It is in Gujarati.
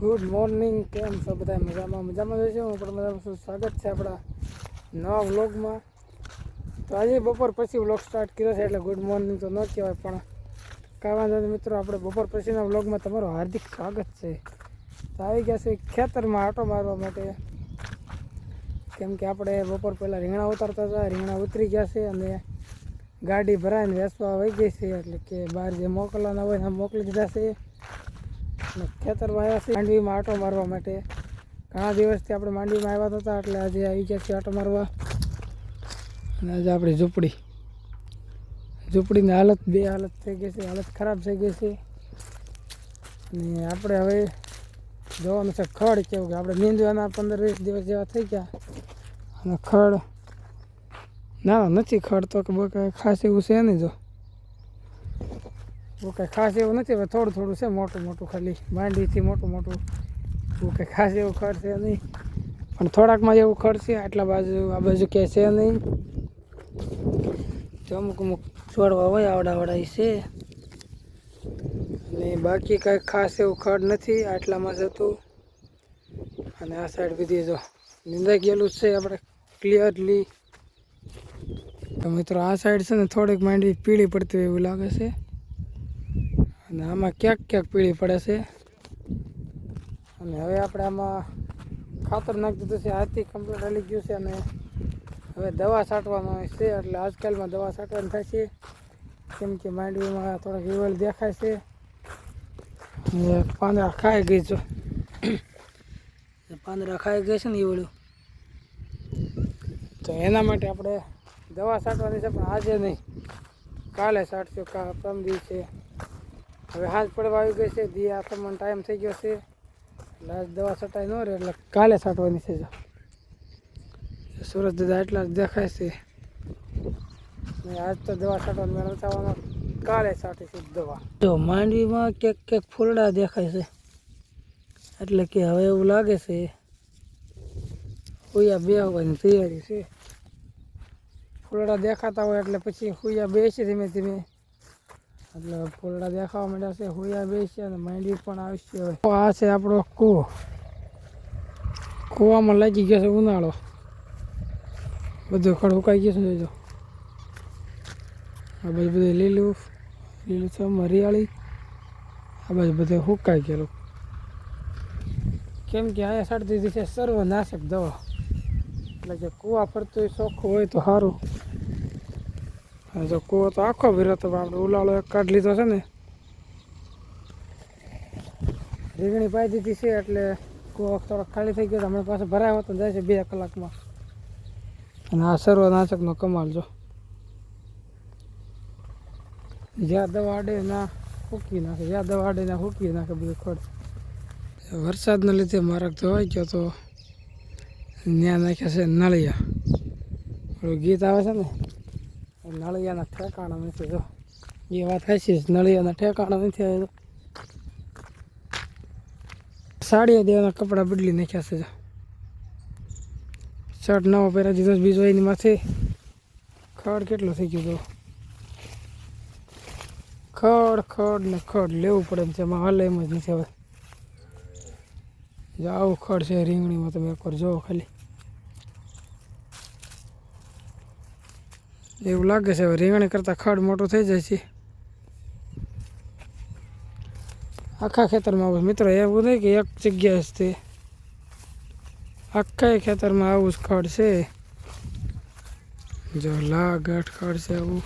ગુડ મોર્નિંગ કેમ છો બધા? મજામાં? મજામાં જશે હું પણ મજામાં છું. સ્વાગત છે આપણા નવા વ્લોગમાં. તો આજે બપોર પછી વ્લોગ સ્ટાર્ટ કર્યો છે એટલે ગુડ મોર્નિંગ તો ન કહેવાય, પણ કાંઈ વાંધો મિત્રો, આપણે બપોર પછીના વ્લોગમાં તમારું હાર્દિક સ્વાગત છે. તો આવી ગયા છે ખેતરમાં આટો મારવા માટે. કેમ કે આપણે બપોર પહેલાં રીંગણા ઉતારતા હતા, રીંગણા ઉતરી ગયા છે અને ગાડી ભરાઈને વેસવા વહી ગઈ છે એટલે કે બહાર જે મોકલવાના હોય મોકલી દીધા છે. અને ખેતરમાં આવ્યા છે. માંડવીમાં આટો મારવા માટે. ઘણા દિવસથી આપણે માંડવીમાં આવ્યા હતા એટલે આજે આવી ગયા છીએ આટો મારવા. અને આજે આપણી ઝૂંપડી. ઝૂંપડીની હાલત, બે હાલત થઈ ગઈ છે. હાલત ખરાબ થઈ ગઈ છે. અને આપણે હવે જોવાનું છે ખડ, કેવું કે આપણે નીંદવાના પંદર વીસ દિવસ જેવા થઈ ગયા. અને ખડ, ના, નથી ખડ તો કે ખાસ એવું છે નહીં જો. બહુ કાંઈ ખાસ એવું નથી, હવે થોડું થોડું છે, મોટું મોટું ખાલી માંડીથી મોટું મોટું. બહુ કાંઈ ખાસ એવું ખડ છે નહીં. પણ થોડાકમાં એવું ખડ છે, આટલા બાજુ, આ બાજુ ક્યાંય છે નહીં. તો અમુક અમુક છોડવા હોય આવડાવડા છે. અને બાકી કાંઈ ખાસ એવું ખડ નથી, આટલામાં જ હતું. અને આ સાઈડ બધી જો નિંદાઈ ગયેલું છે, આપણે ક્લિયરલી તો મિત્રો, આ સાઈડ છે ને, થોડીક માંડી પીળી પડતી હોય એવું લાગે છે. અને આમાં ક્યાંક ક્યાંક પીળી પડે છે. અને હવે આપણે આમાં ખાતર નાખી દીધું છે. હાથથી કમ્પ્લીટ હલી ગયું છે અને હવે દવા છાંટવાનો છે. એટલે આજકાલમાં દવા છાંટવાની થાય છે. કેમ કે માંડવીમાં થોડાક ઈવળ દેખાય છે. પાંદડા ખાઈ ગઈ છો. પાંદડા ખાઈ ગઈ છે ને ઈવળું. તો એના માટે આપણે દવા છાંટવાની છે, પણ આજે નહીં. કાલે છાંટશું. કા પરમ દિવસે હવે હાથ પડવા આવી ગઈ છે. દી તમને ટાઈમ થઈ ગયો છે. એટલે આજ દવા છટાઈ ન રહે, એટલે કાલે છાંટવાની છે સુરત દાદા એટલા જ દેખાય છે. આજ તો દવા છાંટવાનું મેં રચાવવાનો કાલે છે દવા. જો માંડવીમાં ક્યાંક ક્યાંક ફૂલડા દેખાય છે. એટલે કે હવે એવું લાગે છે. હુયા બે હોવાની તૈયારી છે. ફૂલડા દેખાતા હોય એટલે પછી હુયા બેસી ધીમે ધીમે. એટલે ફૂલડા દેખાવા માંડ્યા છે, હોયા બેસી અને માંડવી પણ આવશે હવે. આ છે આપણો કૂવો. કૂવામાં લાગી ગયો છે ઉનાળો. બધું ખડ ઉકાઈ ગયું છે, જોજો. આ બાજુ બધું લીલું લીલું છે હરિયાળી આ બાજુ બધું હુકાઈ ગયેલું. કેમ કે અહીંયા સાડી દીધી છે, સર્વનાશક દવા. એટલે કે કૂવા ફરતું ચોખ્ખું હોય તો સારું. જો કૂવો તો આખો ભીરો તો આપણે ઉલાળો એક કાઢ લીધો છે ને. રીંગણી પાઈ દીધી છે એટલે કૂવો થોડો ખાલી થઈ ગયો હમણાં પાસે ભરાયો હતો જાય છે બે કલાકમાં. અને આ સર્વનાશકનો કમાલ જો. જ્યાં દવા અડે ના ફૂકી નાખે, જ્યાં દવા અડે ના ફૂકી નાખે બધું ખડ. વરસાદના લીધે મારક ધોવાઈ ગયો તો ત્યાં નાખ્યા છે નળિયા. ગીત આવે છે ને નળિયાના ઠેકાણા નથી જો. એ વાત હાચી છે નળિયાના ઠેકાણા નથી આવે તો સાડીઓ દેવાના કપડાં બદલી નાખ્યા છે જો. શર્ટ નવો પહેરા દીધો બીજો એની માથે ખડ કેટલો થઈ ગયો ખડ ખડ ને ખડ લેવું પડે એમ છે, એમાં હાલે એમ જ નથી હવે. આવું ખડ છે, રીંગણીમાં તમે એકવાર જોવો ખાલી. એવું લાગે છે, હવે રીંગણી કરતાં ખડ મોટો થઈ જાય છે. આખા ખેતરમાં આવું મિત્રો, એવું નહીં કે એક જગ્યાએ જ તે. આખા ખેતરમાં આવું જ ખડ છે. જો લાગઠ ખડ છે આવું.